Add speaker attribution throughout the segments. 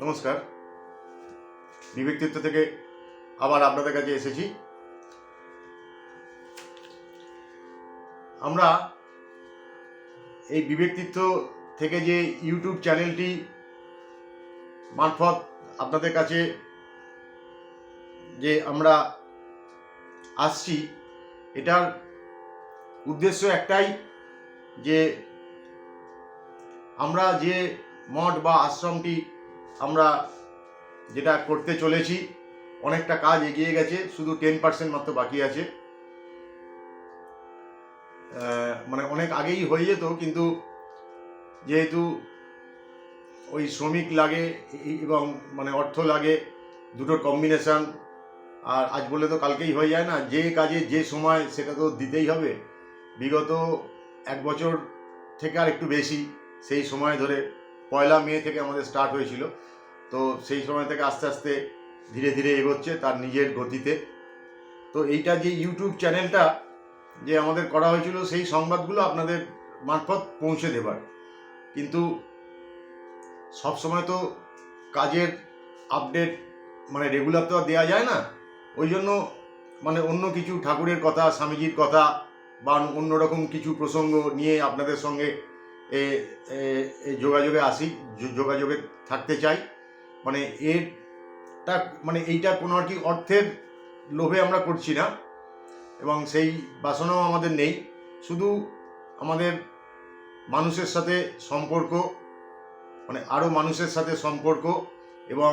Speaker 1: নমস্কার। বিব্যক্তিত্ব থেকে আবার আপনাদের কাছে এসেছি। আমরা এই বিব্যক্তিত্ব থেকে যে ইউটিউব চ্যানেলটি মারফত আপনাদের কাছে যে আমরা আসছি, এটার উদ্দেশ্য একটাই যে আমরা যে মঠ বা আশ্রমটি আমরা যেটা করতে চলেছি, অনেকটা কাজ এগিয়ে গেছে, শুধু টেন পার্সেন্ট মাত্র বাকি আছে। মানে অনেক আগেই হয়ে যেত, কিন্তু যেহেতু ওই শ্রমিক লাগে এবং মানে অর্থ লাগে, দুটোর কম্বিনেশন আর আজ বললে তো কালকেই হয়ে যায় না, যে কাজে যে সময় সেটা তো দিতেই হবে। বিগত এক বছর থেকে আর একটু বেশি, সেই সময় ধরে পয়লা মে থেকে আমাদের স্টার্ট হয়েছিল। তো সেই সময় থেকে আস্তে আস্তে ধীরে ধীরে এগোচ্ছে তার নিজের গতিতে। তো এইটা যে ইউটিউব চ্যানেলটা যে আমাদের করা হয়েছিল, সেই সংবাদগুলো আপনাদের মারফত পৌঁছে দেবার। কিন্তু সব সময় তো কাজের আপডেট মানে রেগুলার তো আর দেওয়া যায় না। ওই জন্য মানে অন্য কিছু ঠাকুরের কথা, স্বামীজির কথা বা অন্যরকম কিছু প্রসঙ্গ নিয়ে আপনাদের সঙ্গে যোগাযোগে আসি যোগাযোগে থাকতে চাই। মানে এরটা মানে এইটা কোনো আর কি অর্থের লোভে আমরা করছি না। এবং সেই বাসনাও আমাদের নেই। শুধু আমাদের মানুষের সাথে সম্পর্ক মানে আরও মানুষের সাথে সম্পর্ক এবং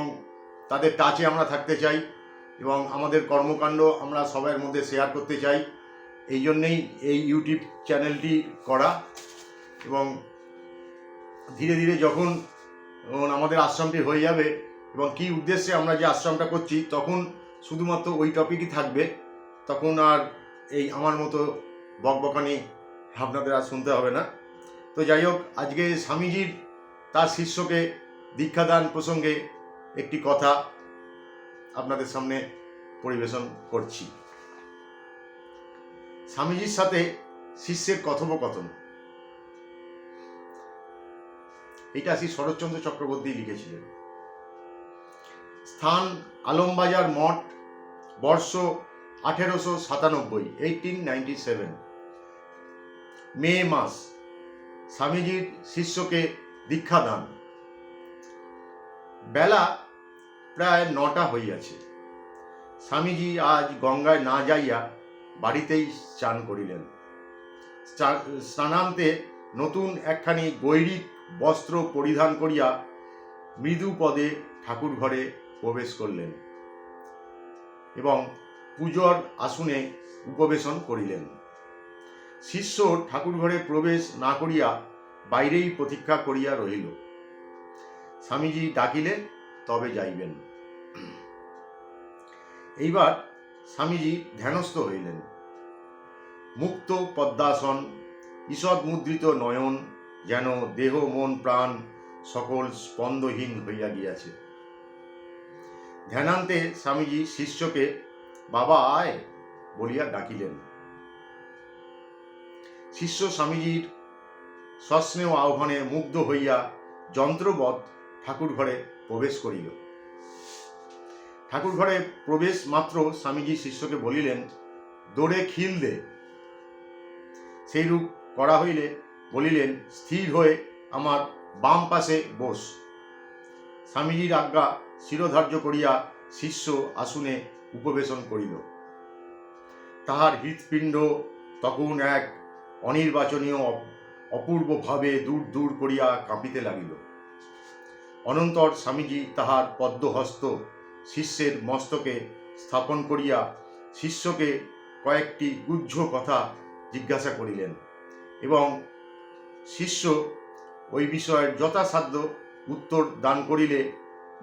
Speaker 1: তাদের টাচে আমরা থাকতে চাই এবং আমাদের কর্মকাণ্ড আমরা সবার মধ্যে শেয়ার করতে চাই। এই জন্যেই এই ইউটিউব চ্যানেলটি করা। এবং ধীরে ধীরে যখন আমাদের আশ্রমটি হয়ে যাবে এবং কী উদ্দেশ্যে আমরা যে আশ্রমটা করছি, তখন শুধুমাত্র ওই টপিকই থাকবে। তখন আর এই আমার মতো বকবকানি আপনাদের আর শুনতে হবে না। তো যাই হোক, আজকে স্বামীজির তার শিষ্যকে দীক্ষাদান প্রসঙ্গে একটি কথা আপনাদের সামনে পরিবেশন করছি। স্বামীজির সাথে শিষ্যের কথোপকথন। এটা শ্রী শরৎচন্দ্র চক্রবর্তী লিখেছিলেন। স্থান আলমবাজার মঠ, বর্ষ আঠেরোশো সাতানব্বই এইটিন নাইনটি সেভেন মে মাস, স্বামীজির শিষ্যকে দীক্ষাদান। বেলা প্রায় নটা হইয়াছে। স্বামীজি আজ গঙ্গায় না যাইয়া বাড়িতেই স্নান করিলেন। স্নানান্তে নতুন একখানি গৈরিক বস্ত্র পরিধান করিয়া মৃদু পদে ঠাকুর ঘরে প্রবেশ করলেন এবং পুজোর আসনে উপবেশন করিলেন। শিষ্য ঠাকুর ঘরে প্রবেশ না করিয়া বাইরেই প্রতীক্ষা করিয়া রহিল। স্বামীজি ডাকিলে তবে যাইবেন। এইবার স্বামীজি ধ্যানস্থ হইলেন। মুক্ত পদ্মাসন ঈষৎ মুদ্রিত নয়ন যেন দেহ, মন, প্রাণ সকল স্পন্দহীন হইয়া গিয়াছে। ধ্যানান্তে স্বামীজি শিষ্যকে, বাবা, আয়! বলিয়া ডাকিলেন। শিষ্য স্বামীজির সস্নেহ আহ্বানে মুগ্ধ হইয়া যন্ত্রবৎ ঠাকুর ঘরে প্রবেশ করিল। ঠাকুর ঘরে প্রবেশ মাত্র স্বামীজি শিষ্যকে বলিলেন দৌড়ে খিল দে। সেইরূপ করা হইলে বলিলেন, স্থির হয়ে আমার বাম পাশে বস। স্বামীজির আজ্ঞা শিরোধার্য করিয়া শিষ্য আসনে উপবেশন করিল। তাহার হৃৎপিণ্ড তখন এক অনির্বাচনীয় অপূর্বভাবে দূর দূর করিয়া কাঁপিতে লাগিল। অনন্তর স্বামীজি তাহার পদ্মহস্ত শিষ্যের মস্তকে স্থাপন করিয়া শিষ্যকে কয়েকটি গুহ্য কথা জিজ্ঞাসা করিলেন এবং শিষ্য ওই বিষয়ে যথাসাধ্য উত্তর দান করিলে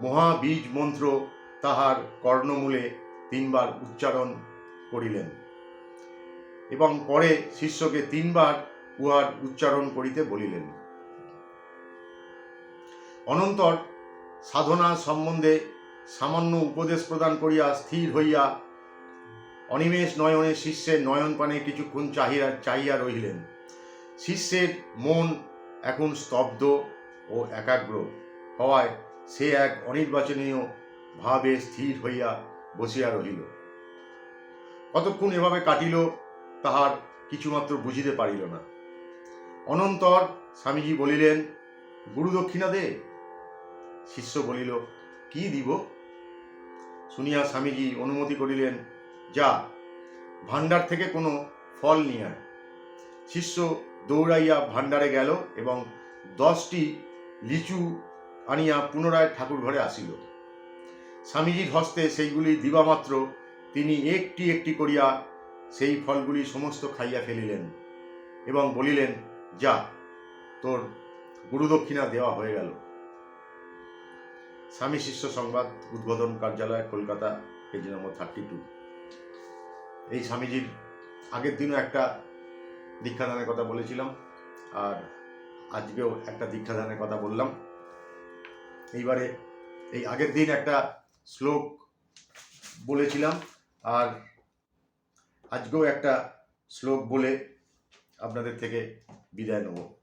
Speaker 1: মহাবীজ মন্ত্র তাহার কর্ণমূলে তিনবার উচ্চারণ করিলেন। এবং পরে শিষ্যকে তিনবার উহার উচ্চারণ করিতে বলিলেন। অনন্তর সাধনা সম্বন্ধে সামান্য উপদেশ প্রদান করিয়া স্থির হইয়া অনিমেষ নয়নে শিষ্যের নয়ন পানে কিছুক্ষণ চাহিয়া চাহিয়া রহিলেন। শিষ্যের মন এখন স্তব্ধ ও একাগ্র হওয়ায় সে এক অনির্বাচনীয় ভাবে স্থির হইয়া বসিয়া রহিল। কতক্ষণ এভাবে কাটিল তাহার কিছুমাত্র বুঝিতে পারিল না। অনন্তর স্বামীজি বলিলেন, গুরু দক্ষিণা দে। শিষ্য বলিল, কি দিব? শুনিয়া স্বামীজি অনুমতি করিলেন, যা, ভাণ্ডার থেকে কোনো ফল নিয়ে শিষ্য দৌড়াইয়া ভাণ্ডারে গেল এবং দশটি লিচু আনিয়া পুনরায় ঠাকুর ঘরে আসিল। স্বামীজির হস্তে সেইগুলি দিবামাত্র, তিনি একটি একটি করিয়া সেই ফলগুলি সমস্ত খাইয়া ফেলিলেন এবং বলিলেন, যা, তোর গুরুদক্ষিণা দেওয়া হয়ে গেল। স্বামী শিষ্য সংবাদ উদ্বোধন কার্যালয়, Kolkata, page number thirty two এই স্বামীজির আগের দিনও একটা দীক্ষাদানের কথা বলেছিলাম, আর আজকেও একটা দীক্ষাদানের কথা বললাম। এইবারে এই আগের দিন একটা শ্লোক বলেছিলাম, আর আজকেও একটা শ্লোক বলে আপনাদের থেকে বিদায় নেব।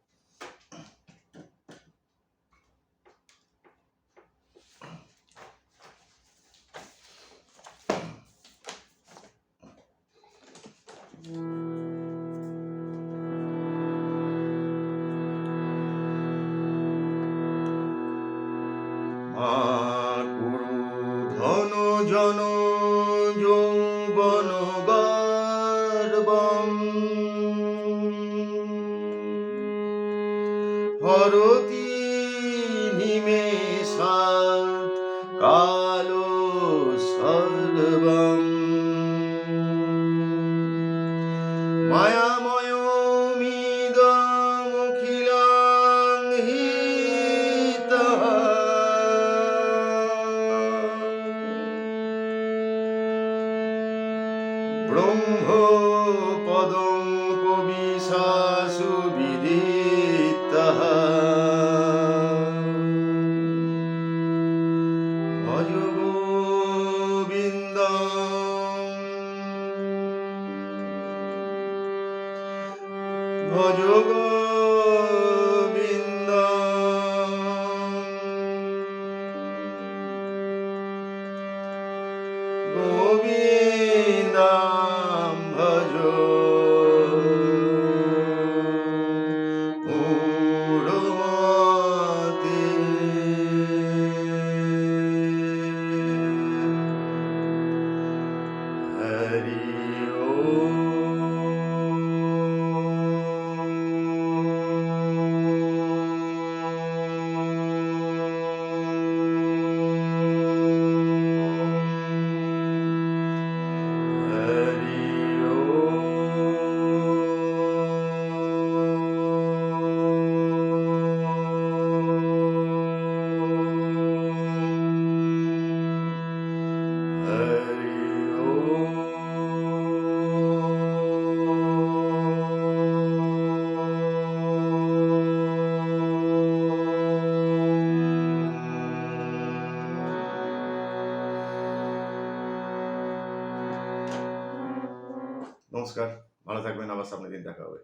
Speaker 1: ধন জন যৌবন ব্রহ্ম পদং পবিশাসু বিদিতঃ ভজ নমস্কার ভালো থাকবেন আবার সামনের দিন দেখা হবে।